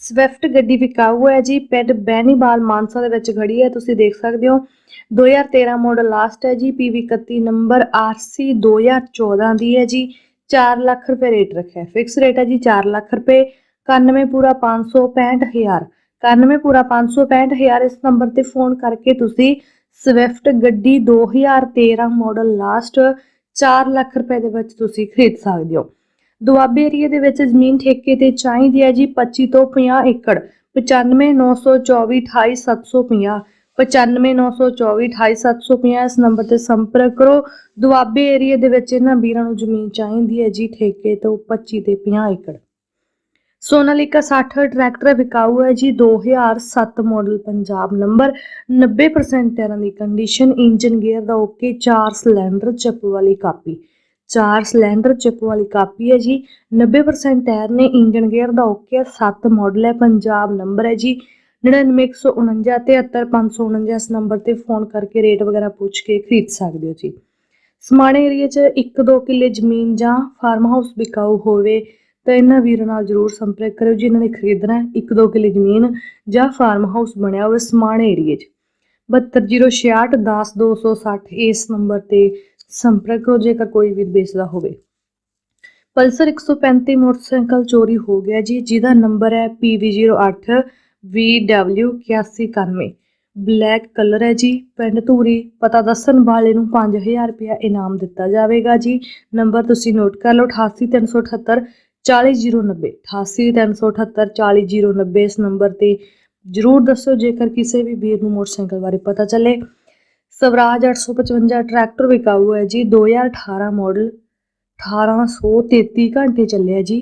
Swift ਗੱਡੀ ਵਿਕਾਊ ਹੈ ਜੀ, ਪਿੰਡ ਬੈਨੀਵਾਲ ਮਾਨਸਾ ਦੇ ਵਿੱਚ ਖੜੀ ਹੈ, ਤੁਸੀਂ ਦੇਖ ਸਕਦੇ ਹੋ। 2013 ਮਾਡਲ ਲਾਸਟ ਹੈ ਜੀ PV 31 ਨੰਬਰ RC 2014 ਦੀ ਹੈ ਜੀ। 4 ਲੱਖ ਰੁਪਏ ਰੇਟ ਰੱਖਿਆ। ਫਿਕਸ ਰੇਟ ਹੈ ਜੀ 4 ਲੱਖ ਰੁਪਏ। 91 ਪੂਰਾ 565000 91 ਪੂਰਾ 565000 ਇਸ ਨੰਬਰ ਤੇ ਫੋਨ ਕਰਕੇ ਤੁਸੀਂ ਸਵਿਫਟ ਗੱਡੀ 2013 ਮਾਡਲ ਲਾਸਟ 4 ਲੱਖ ਰੁਪਏ ਦੇ ਵਿੱਚ ਤੁਸੀਂ ਖਰੀਦ ਸਕਦੇ ਹੋ। ਦੁਆਬੇ ਏਰੀਆ ਦੇ ਵਿੱਚ ਜ਼ਮੀਨ ਠੇਕੇ ਤੇ ਚਾਹੀਦੀ ਹੈ ਜੀ 25 ਤੋਂ 50 ਏਕੜ 959424 28750 959424 28750 ਇਸ ਨੰਬਰ ਤੇ ਸੰਪਰਕ ਕਰੋ। ਦੁਆਬੇ ਏਰੀਆ ਦੇ ਵਿੱਚ ਇਹਨਾਂ ਵੀਰਾਂ ਨੂੰ ਜ਼ਮੀਨ ਚਾਹੀਦੀ ਹੈ ਜੀ ਠੇਕੇ ਤੋਂ 25 ਤੇ 50 ਏਕੜ। ਸੋਨਾਲੀਕਾ 60 ਟਰੈਕਟਰ ਵਿਕਾਊ ਹੈ ਜੀ 2007 ਮਾਡਲ ਪੰਜਾਬ ਨੰਬਰ 90% ਟਾਇਰਾਂ ਦੀ ਕੰਡੀਸ਼ਨ ਇੰਜਨ ਗੇਅਰ ਦਾ ਓਕੇ 4 ਸਿਲੰਡਰ ਚੱਪ ਵਾਲੀ ਕਾਪੀ। ਚਾਰ ਸਿਲੰਡਰ ਚਿਪ ਵਾਲੀ ਕਾਪੀ ਹੈ ਜੀ। 90% ਟਾਇਰ ਨੇ ਇੰਜਨ ਗੇਅਰ ਦਾ ਓਕੇ 7 ਮਾਡਲ ਹੈ, ਪੰਜਾਬ ਨੰਬਰ ਹੈ ਜੀ। 991497 73549 ਇਸ ਨੰਬਰ ਤੇ ਫੋਨ ਕਰਕੇ ਰੇਟ ਵਗੈਰਾ ਪੁੱਛ ਕੇ ਖਰੀਦ ਸਕਦੇ ਹੋ ਜੀ। ਸਮਾਣੇ ਏਰੀਆ 'ਚ 1-2 ਕਿੱਲੇ ਜ਼ਮੀਨ ਜਾਂ ਫਾਰਮ ਹਾਊਸ ਵਿਕਾਊ ਹੋਵੇ ਤਾਂ ਇਹਨਾਂ ਵੀਰਾਂ ਨਾਲ ਜਰੂਰ ਸੰਪਰਕ ਕਰਿਓ ਜਿਨ੍ਹਾਂ ਨੇ ਖਰੀਦਣਾ ਹੈ 1-2 ਕਿੱਲੇ ਜ਼ਮੀਨ ਜਾਂ ਫਾਰਮ ਹਾਊਸ ਬਣਿਆ ਹੋਵੇ ਸਮਾਣੇ ਏਰੀਆ 'ਚ। 7206 10260 ਇਸ ਨੰਬਰ ਤੇ ਸੰਪਰਕ ਕਰੋ ਜੇਕਰ ਕੋਈ ਵੀ ਵੇਚਦਾ ਹੋਵੇ। ਪਲਸਰ 135 ਮੋਟਰਸਾਈਕਲ ਚੋਰੀ ਹੋ ਗਿਆ ਜੀ, ਜਿਹਦਾ ਨੰਬਰ ਹੈ PV08 VW8191 ਬਲੈਕ ਕਲਰ ਹੈ ਜੀ, ਪਿੰਡ ਧੂਰੀ। ਪਤਾ ਦੱਸਣ ਵਾਲੇ ਨੂੰ 5000 ਰੁਪਇਆ ਇਨਾਮ ਦਿੱਤਾ ਜਾਵੇਗਾ ਜੀ। ਨੰਬਰ ਤੁਸੀਂ ਨੋਟ ਕਰ ਲਓ 88378 40090 88378 40090 ਇਸ ਨੰਬਰ ਤੇ ਜਰੂਰ ਦੱਸੋ, ਜੇਕਰ ਕਿਸੇ ਵੀ ਵੀਰ ਨੂੰ ਮੋਟਰਸਾਈਕਲ ਬਾਰੇ ਪਤਾ ਚੱਲੇ। ਸਵਰਾਜ 855 ਟਰੈਕਟਰ ਵਿਕਾਊ ਹੈ ਜੀ 2018 ਮਾਡਲ 1833 ਘੰਟੇ ਚੱਲਿਆ ਜੀ।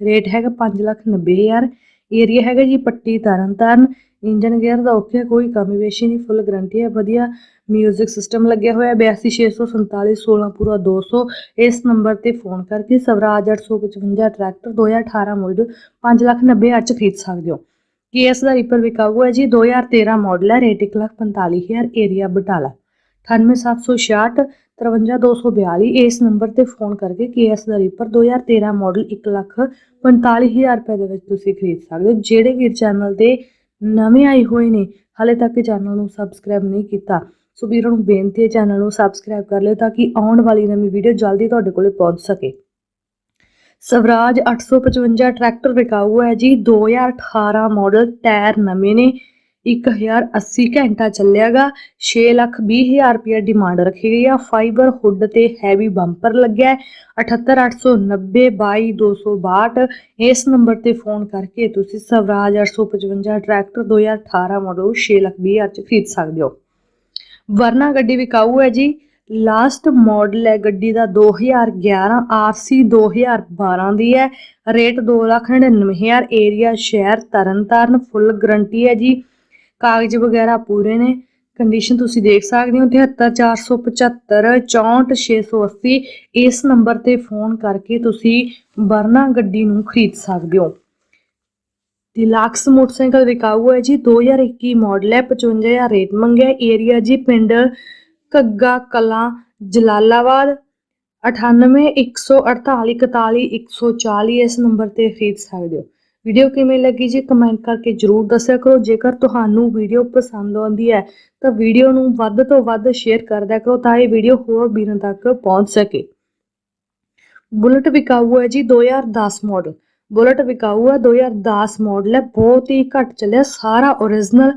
ਰੇਟ ਹੈਗਾ 590000 ਏਰੀਆ ਹੈਗਾ ਜੀ ਪੱਟੀ ਤਰਨਤਾਰਨ ਇੰਜਨ ਗੇਅਰ ਦਾ ਓਕੇ ਕੋਈ ਕਮੀ ਵੇਸ਼ੀ ਨਹੀਂ, ਫੁੱਲ ਗਰੰਟੀ ਹੈ, ਵਧੀਆ ਮਿਊਜ਼ਿਕ ਸਿਸਟਮ ਲੱਗਿਆ ਹੋਇਆ 82647 16 ਪੂਰਾ 200 ਇਸ ਨੰਬਰ ਤੇ ਫੋਨ ਕਰਕੇ ਸਵਰਾਜ 855 ਟਰੈਕਟਰ 2018 ਮਾਡਲ 590000 ਚ ਖਰੀਦ ਸਕਦੇ ਹੋ। ਕੇਐਸ ਦਾ ਰੀਪਰ ਵਿਕਾਊ ਹੈ ਜੀ 2013 ਮਾਡਲ ਹੈ ਰੇਟ 145000 ਏਰੀਆ ਬਟਾਲਾ। 98766 53242 ਇਸ ਨੰਬਰ ਤੇ ਫੋਨ ਕਰਕੇ ਕੇਐਸ ਦਾ ਰੀਪਰ 2013 ਮਾਡਲ 145000 ਰੁਪਏ ਦੇ ਵਿੱਚ ਤੁਸੀਂ ਖਰੀਦ ਸਕਦੇ ਹੋ। ਜਿਹੜੇ ਵੀਰ ਚੈਨਲ ਤੇ ਨਵੇਂ ਆਏ ਹੋਏ ਨੇ, ਹਾਲੇ ਤੱਕ ਚੈਨਲ ਨੂੰ ਸਬਸਕ੍ਰਾਈਬ ਨਹੀਂ ਕੀਤਾ, ਸੋ ਵੀਰਾਂ ਨੂੰ ਬੇਨਤੀ ਹੈ ਚੈਨਲ ਨੂੰ ਸਬਸਕ੍ਰਾਈਬ ਕਰ ਲਿਓ ਤਾਂ ਕਿ ਆਉਣ ਵਾਲੀ ਨਵੀਂ ਵੀਡੀਓ ਜਲਦੀ ਤੁਹਾਡੇ ਕੋਲੇ ਪਹੁੰਚ ਸਕੇ। ਸਵਰਾਜ 855 ਟਰੈਕਟਰ ਵਿਕਾਊ ਹੈ ਜੀ। 2018 ਮਾਡਲ ਟਾਇਰ ਨਵੇਂ ਨੇ। 1080 ਘੰਟਾ ਚੱਲਿਆਗਾ। 6 ਲੱਖ 20 ਹਜ਼ਾਰ ਰੁਪਏ ਡਿਮਾਂਡ ਰੱਖੀ ਗਈ ਆ। ਫਾਈਬਰ ਹੁੱਡ ਤੇ ਹੈਵੀ ਬੰਪਰ ਲੱਗਿਆ ਹੈ। 78890 22262 ਇਸ ਨੰਬਰ ਤੇ ਫੋਨ ਕਰਕੇ ਤੁਸੀਂ ਸਵਰਾਜ 855 ਟਰੈਕਟਰ 2018 ਮਾਡਲ 6 ਲੱਖ 20 ਹਜ਼ਾਰ ਚ ਖਰੀਦ ਸਕਦੇ ਹੋ। ਵਰਨਾ ਗੱਡੀ ਵਿਕਾਊ ਹੈ ਜੀ। ਲਾਸਟ ਮਾਡਲ ਹੈ ਗੱਡੀ ਦਾ 2011 RC 2012 ਦੀ ਹੈ। ਰੇਟ 299000 ਏਰੀਆ, ਸ਼ਹਿਰ, ਤਰਨਤਾਰਨ, ਫੁੱਲ ਗਰੰਟੀ ਹੈ ਜੀ। ਕਾਗਜ਼ ਵਗੈਰਾ ਪੂਰੇ ਨੇ। ਕੰਡੀਸ਼ਨ ਤੁਸੀਂ ਦੇਖ ਸਕਦੇ ਹੋ 78475 64680 ਇਸ ਨੰਬਰ ਤੇ ਫੋਨ ਕਰਕੇ ਤੁਸੀਂ ਵਰਨਾ ਗੱਡੀ ਨੂੰ ਖਰੀਦ ਸਕਦੇ ਹੋ। ਡਿਲਕਸ ਮੋਟਰਸਾਈਕਲ ਵਿਕਾਊ ਹੈ ਜੀ। 2021 ਮਾਡਲ ਹੈ 55000 ਰੇਟ ਮੰਗਿਆ। ਏਰੀਆ ਜੀ ਪਿੰਡ ਘੱਗਾ ਕਲਾਂ ਜਲਾਲਾਬਾਦ 9814844140 ਇਸ ਨੰਬਰ ਤੇ ਖਰੀਦ ਸਕਦੇ ਹੋ। ਵੀਡੀਓ ਕਿਵੇਂ ਲੱਗੀ ਜੀ ਕਮੈਂਟ ਕਰਕੇ ਜਰੂਰ ਦੱਸਿਆ ਕਰੋ। ਜੇਕਰ ਤੁਹਾਨੂੰ ਵੀਡੀਓ ਪਸੰਦ ਆਉਂਦੀ ਹੈ, ਤਾਂ ਵੀਡੀਓ ਨੂੰ ਵੱਧ ਤੋਂ ਵੱਧ ਸ਼ੇਅਰ ਕਰਦਿਆ ਕਰੋ ਤਾਂ ਇਹ ਵੀਡੀਓ ਹੋਰ ਵੀਰਾਂ ਤੱਕ ਪਹੁੰਚ ਸਕੇ। ਬੁਲਟ ਵਿਕਾਊ ਹੈ ਜੀ 2010 ਮਾਡਲ ਬੁਲਟ ਵਿਕਾਊ ਹੈ 2010 ਮਾਡਲ ਹੈ। ਬਹੁਤ ਹੀ ਘੱਟ ਚੱਲਿਆ, ਸਾਰਾ ਓਰੀਜਨਲ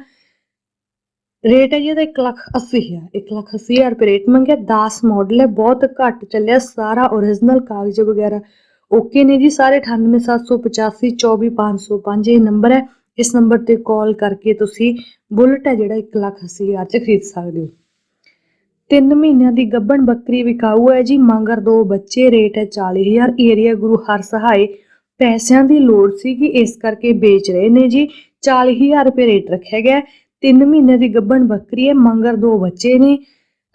ਰੇਟ ਹੈ ਜੀ ਇਹਦਾ 1 ਲੱਖ 80 ਹਜ਼ਾਰ 1 ਲੱਖ 80 ਹਜ਼ਾਰ ਰੁਪਏ ਰੇਟ ਮੰਗਿਆ 10 ਮਾਡਲ ਹੈ, ਬਹੁਤ ਘੱਟ ਚੱਲਿਆ, ਸਾਰਾ ਓਰੀਜਨਲ ਕਾਗਜ਼ ਵਗੈਰਾ ਓਕੇ ਨੇ ਜੀ, ਸਾਰੇ 98785 24505 ਇਹ ਨੰਬਰ ਹੈ, ਇਸ ਨੰਬਰ ਤੇ ਕਾਲ ਕਰਕੇ ਤੁਸੀਂ ਬੁਲਟ ਹੈ ਜਿਹੜਾ 1 ਲੱਖ 80 ਹਜ਼ਾਰ ਚ ਖਰੀਦ ਸਕਦੇ ਹੋ। ਤਿੰਨ ਮਹੀਨਿਆਂ ਦੀ ਗੱਬਣ ਬੱਕਰੀ ਵਿਕਾਊ ਹੈ ਜੀ, ਮੰਗਰ ਦੋ ਬੱਚੇ, ਰੇਟ ਹੈ 40000 ਏਰੀਆ ਗੁਰੂ ਹਰ ਸਹਾਏ, ਪੈਸਿਆਂ ਦੀ ਲੋੜ ਸੀ ਕਿ ਇਸ ਕਰਕੇ ਵੇਚ ਰਹੇ ਨੇ ਜੀ 40000 ਰੁਪਏ ਰੇਟ ਰੱਖਿਆ ਗਿਆ 3 ਮਹੀਨੇ ਦੀ ਗੱਭਣ ਬੱਕਰੀ ਹੈ, ਮੰਗਰ ਦੋ ਬੱਚੇ ਨੇ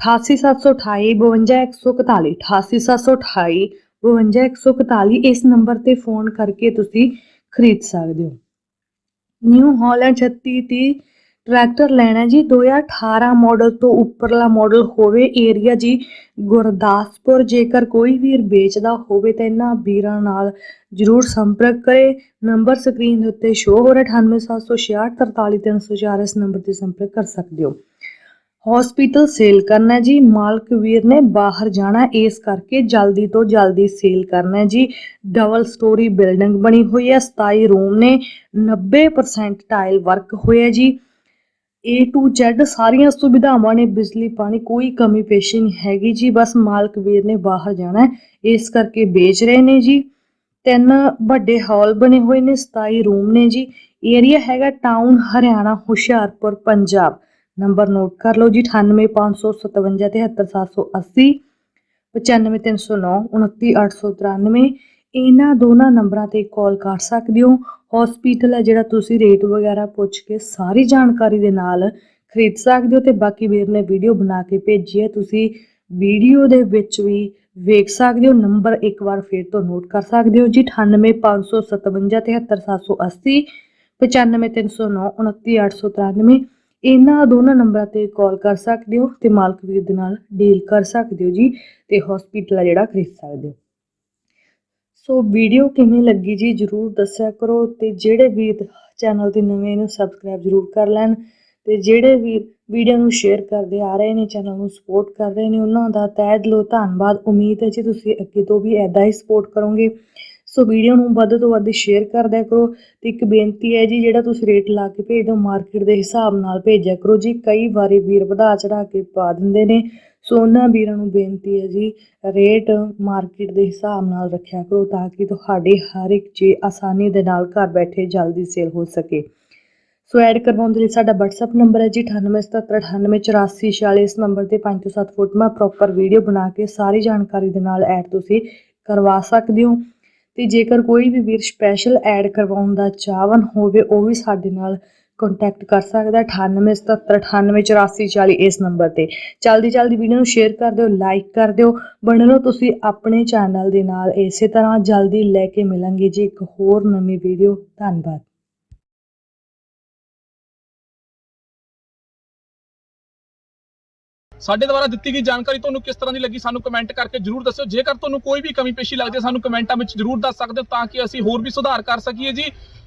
88728 52141 88728 52141 ਇਸ ਨੰਬਰ ਤੇ ਫੋਨ ਕਰਕੇ ਤੁਸੀਂ ਖਰੀਦ ਸਕਦੇ ਹੋ। ਨਿਊ ਹਾਲੈਂਡ 3630 ਟਰੈਕਟਰ ਲੈਣਾ ਜੀ 2018 ਮਾਡਲ ਤੋਂ ਉੱਪਰਲਾ ਮਾਡਲ ਹੋਵੇ ਏਰੀਆ ਜੀ ਗੁਰਦਾਸਪੁਰ, ਜੇਕਰ ਕੋਈ ਵੀਰ ਵੇਚਦਾ ਹੋਵੇ ਤਾਂ ਇਹਨਾਂ ਵੀਰਾਂ ਨਾਲ ਜਰੂਰ ਸੰਪਰਕ ਕਰੇ। ਨੰਬਰ ਸਕਰੀਨ ਦੇ ਉੱਤੇ ਸ਼ੋ ਹੋ ਰਿਹਾ 9876644304 ਇਸ ਨੰਬਰ ਤੇ ਸੰਪਰਕ ਕਰ ਸਕਦੇ ਹੋ। ਹਸਪੀਟਲ ਸੇਲ ਕਰਨਾ ਜੀ, ਮਾਲਕ ਵੀਰ ਨੇ ਬਾਹਰ ਜਾਣਾ, ਇਸ ਕਰਕੇ ਜਲਦੀ ਤੋਂ ਜਲਦੀ ਸੇਲ ਕਰਨਾ ਜੀ। ਡਬਲ ਸਟੋਰੀ ਬਿਲਡਿੰਗ ਬਣੀ ਹੋਈ ਹੈ 27 ਰੂਮ ਨੇ 90% ਟਾਈਲ ਵਰਕ ਹੋਇਆ ਜੀ। A to Z ਸਾਰੀਆਂ ਸੁਵਿਧਾਵਾਂ ਨੇ ਬਿਜਲੀ, ਪਾਣੀ, ਕੋਈ ਕਮੀ ਪੇਸ਼ੀ ਨਹੀਂ ਹੈਗੀ ਜੀ। ਬਸ ਮਾਲਕ ਵੀਰ ਨੇ ਬਾਹਰ ਜਾਣਾ ਹੈ। ਇਸ ਕਰਕੇ ਵੇਚ ਰਹੇ ਨੇ ਜੀ। ਤਿੰਨ ਵੱਡੇ ਹਾਲ ਬਣੇ ਹੋਏ ਨੇ 27 ਰੂਮ ਨੇ ਜੀ। ਏਰੀਆ ਹੈਗਾ town Haryana, Hoshiarpur, Punjab. Number note ਕਰ ਲਓ ਜੀ 9855573780 95309 29893 ਇਹਨਾਂ ਦੋਨਾਂ ਨੰਬਰਾਂ ਤੇ ਕਾਲ ਕਰ ਸਕਦੇ ਹੋ। ਹਸਪੀਟਲ ਹੈ ਜਿਹੜਾ ਤੁਸੀਂ ਰੇਟ ਵਗੈਰਾ ਪੁੱਛ ਕੇ ਸਾਰੀ ਜਾਣਕਾਰੀ ਦੇ ਨਾਲ ਖਰੀਦ ਸਕਦੇ ਹੋ ਤੇ ਬਾਕੀ ਵੀਰ ਨੇ ਵੀਡੀਓ ਬਣਾ ਕੇ ਭੇਜੀ ਹੈ। ਤੁਸੀਂ ਵੀਡੀਓ ਦੇ ਵਿੱਚ ਵੀ ਵੇਖ ਸਕਦੇ ਹੋ। ਨੰਬਰ ਇੱਕ ਵਾਰ ਫੇਰ ਤੋਂ ਨੋਟ ਕਰ ਸਕਦੇ ਹੋ ਜੀ। 9855573780 95309 29893 ਇਹਨਾਂ ਦੋਨਾਂ ਨੰਬਰਾਂ ਤੇ ਕਾਲ ਕਰ ਸਕਦੇ ਹੋ ਤੇ ਮਾਲਕ ਵੀਰ ਦੇ ਨਾਲ ਡੀਲ ਕਰ ਸਕਦੇ ਹੋ ਜੀ ਤੇ ਹਸਪੀਟਲ ਆ ਜਿਹੜਾ ਖਰੀਦ ਸਕਦੇ ਹੋ। ਸੋ ਵੀਡੀਓ ਕਿਵੇਂ ਲੱਗੀ ਜੀ ਜਰੂਰ ਦੱਸਿਆ ਕਰੋ ਤੇ ਜਿਹੜੇ ਵੀਰ ਚੈਨਲ ਤੇ ਨਵੇਂ ਨੂੰ ਸਬਸਕ੍ਰਾਈਬ ਜਰੂਰ ਕਰ ਲੈਣ ਤੇ ਜਿਹੜੇ ਵੀਰ ਵੀਡੀਓ ਨੂੰ ਸ਼ੇਅਰ ਕਰਦੇ ਆ ਰਹੇ ਨੇ, ਚੈਨਲ ਨੂੰ ਸਪੋਰਟ ਕਰ ਰਹੇ ਨੇ, ਉਹਨਾਂ ਦਾ ਤਹਿ ਦਿਲੋਂ ਧੰਨਵਾਦ। ਉਮੀਦ ਹੈ ਜੀ ਤੁਸੀਂ ਅੱਗੇ ਤੋਂ ਵੀ ਐਦਾਂ ਹੀ ਸਪੋਰਟ ਕਰੋਗੇ। ਸੋ ਵੀਡੀਓ ਨੂੰ ਵੱਧ ਤੋਂ ਵੱਧ ਸ਼ੇਅਰ ਕਰਦਿਆ ਕਰੋ ਤੇ ਇੱਕ ਬੇਨਤੀ ਹੈ ਜੀ, ਜਿਹੜਾ ਤੁਸੀਂ ਰੇਟ ਲਾ ਕੇ ਭੇਜਦੇ ਹੋ ਮਾਰਕੀਟ ਦੇ ਹਿਸਾਬ ਨਾਲ ਭੇਜਿਆ ਕਰੋ ਜੀ। ਕਈ ਵਾਰੀ ਵੀਰ ਵਧਾ ਚੜਾ ਕੇ ਪਾ ਦਿੰਦੇ ਨੇ। ਸੋ ਉਹਨਾਂ ਵੀਰਾਂ ਨੂੰ ਬੇਨਤੀ ਹੈ ਜੀ, ਰੇਟ ਮਾਰਕੀਟ ਦੇ ਹਿਸਾਬ ਨਾਲ ਰੱਖਿਆ ਕਰੋ ਤਾਂ ਕਿ ਤੁਹਾਡੀ ਹਰ ਇੱਕ ਚੀਜ਼ ਆਸਾਨੀ ਦੇ ਨਾਲ ਘਰ ਬੈਠੇ ਜਲਦੀ ਸੇਲ ਹੋ ਸਕੇ। ਸੋ ਐਡ ਕਰਵਾਉਣ ਦੇ ਲਈ ਸਾਡਾ WhatsApp ਨੰਬਰ ਹੈ ਜੀ 9877988446 ਇਸ ਨੰਬਰ ਤੇ 5 ਤੋਂ 7 ਫੋਟੋਆਂ ਪ੍ਰੋਪਰ ਵੀਡੀਓ ਬਣਾ ਕੇ ਸਾਰੀ ਜਾਣਕਾਰੀ ਦੇ ਨਾਲ ਐਡ ਤੁਸੀਂ ਕਰਵਾ ਸਕਦੇ ਹੋ। ਤੇ ਜੇਕਰ ਕੋਈ ਵੀ ਵੀਰ ਸਪੈਸ਼ਲ ਐਡ ਕਰਵਾਉਣ ਦਾ ਚਾਹਵਨ ਹੋਵੇ, ਉਹ ਵੀ ਸਾਡੇ ਨਾਲ ਕੰਟੈਕਟ ਕਰ ਸਕਦਾ ਹੈ 9877988440 ਇਸ ਨੰਬਰ ਤੇ। ਜਲਦੀ ਜਲਦੀ ਵੀਡੀਓ ਨੂੰ ਸ਼ੇਅਰ ਕਰ ਦਿਓ ਲਾਈਕ ਕਰ ਦਿਓ। ਬਣੇ ਰਹੋ ਤੁਸੀਂ ਆਪਣੇ ਚੈਨਲ ਦੇ ਨਾਲ ਇਸੇ ਤਰ੍ਹਾਂ ਜਲਦੀ ਲੈ ਕੇ ਮਿਲਾਂਗੇ ਜੀ ਇੱਕ ਹੋਰ ਨਵੀਂ ਵੀਡੀਓ ਧੰਨਵਾਦ। ਸਾਡੇ ਦੁਆਰਾ ਦਿੱਤੀ ਗਈ ਜਾਣਕਾਰੀ ਤੁਹਾਨੂੰ ਕਿਸ ਤਰ੍ਹਾਂ ਦੀ ਲੱਗੀ ਸਾਨੂੰ ਕਮੈਂਟ ਕਰਕੇ ਜਰੂਰ ਦੱਸਿਓ। ਜੇਕਰ ਤੁਹਾਨੂੰ ਕੋਈ ਵੀ ਕਮੀ ਪੇਸ਼ੀ ਲੱਗਦੀ ਹੈ, ਸਾਨੂੰ ਕਮੈਂਟਾਂ ਵਿੱਚ ਜਰੂਰ ਦੱਸ ਸਕਦੇ ਹੋ ਤਾਂ ਕਿ ਅਸੀਂ ਹੋਰ ਵੀ ਸੁਧਾਰ ਕਰ ਸਕੀਏ ਜੀ।